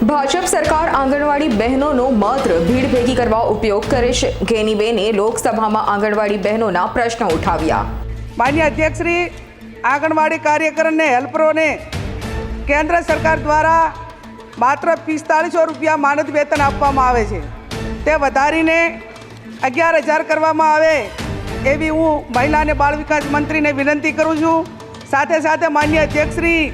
ભાજપ સરકાર આંગણવાડી બહેનોનો માત્ર ભીડ ભેગી કરવા ઉપયોગ કરે છે. ઘેનીબેને લોકસભામાં આંગણવાડી બહેનોના પ્રશ્નો ઉઠાવ્યા. માન્ય અધ્યક્ષશ્રી, આંગણવાડી કાર્યકરને, હેલ્પરોને કેન્દ્ર સરકાર દ્વારા માત્ર પિસ્તાળીસો રૂપિયા માનદ વેતન આપવામાં આવે છે. તે વધારીને અગિયાર હજાર કરવામાં આવે એવી હું મહિલા અને બાળ વિકાસ મંત્રીને વિનંતી કરું છું. સાથે સાથે માન્ય અધ્યક્ષશ્રી,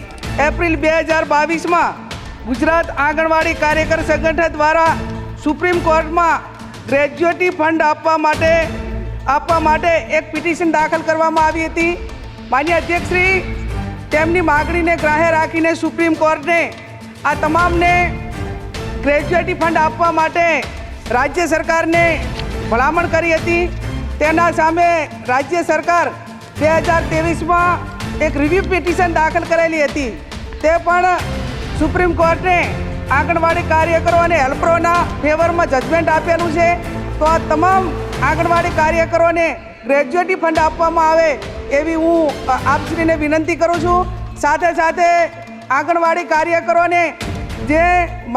એપ્રિલ બે હજાર બાવીસમાં ગુજરાત આંગણવાડી કાર્યકર સંગઠન દ્વારા સુપ્રીમ કોર્ટમાં ગ્રેજ્યુએટી ફંડ આપવા માટે આપવા માટે એક પિટિશન દાખલ કરવામાં આવી હતી. માન્ય અધ્યક્ષશ્રી, તેમની માગણીને ગ્રાહ્ય રાખીને સુપ્રીમ કોર્ટને આ તમામને ગ્રેજ્યુએટી ફંડ આપવા માટે રાજ્ય સરકારને ભલામણ કરી હતી. તેના સામે રાજ્ય સરકાર બે હજાર ત્રેવીસમાં એક રિવ્યુ પિટિશન દાખલ કરેલી હતી. તે પણ સુપ્રીમ કોર્ટે આંગણવાડી કાર્યકરો અને હેલ્પરોના ફેવરમાં જજમેન્ટ આપેલું છે. તો આ તમામ આંગણવાડી કાર્યકરોને ગ્રેજ્યુએટી ફંડ આપવામાં આવે એવી હું આપશ્રીને વિનંતી કરું છું. સાથે સાથે આંગણવાડી કાર્યકરોને જે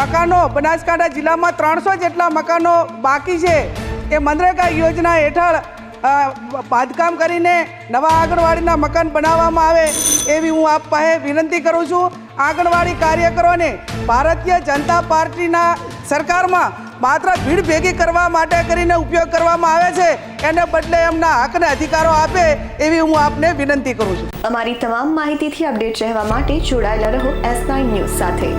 મકાનો બનાસકાંઠા જિલ્લામાં ત્રણસો જેટલા મકાનો બાકી છે, એ મનરેગા યોજના હેઠળ બાંધકામ કરીને નવા આંગણવાડીના મકાન બનાવવામાં આવે. એવી હું આપ પાસે વિનંતી કરું છું, આંગણવાડી કાર્યકરોને ભારતીય જનતા પાર્ટીના સરકારમાં માત્ર ભીડ ભેગી કરવા માટે કરીને ઉપયોગ કરવામાં આવે છે, એને બદલે એમના હકને અધિકારો આપે એવી હું આપને વિનંતી કરું છું. અમારી તમામ માહિતીથી અપડેટ રહેવા માટે જોડાયેલા રહો એસ નાઇન ન્યૂઝ સાથે.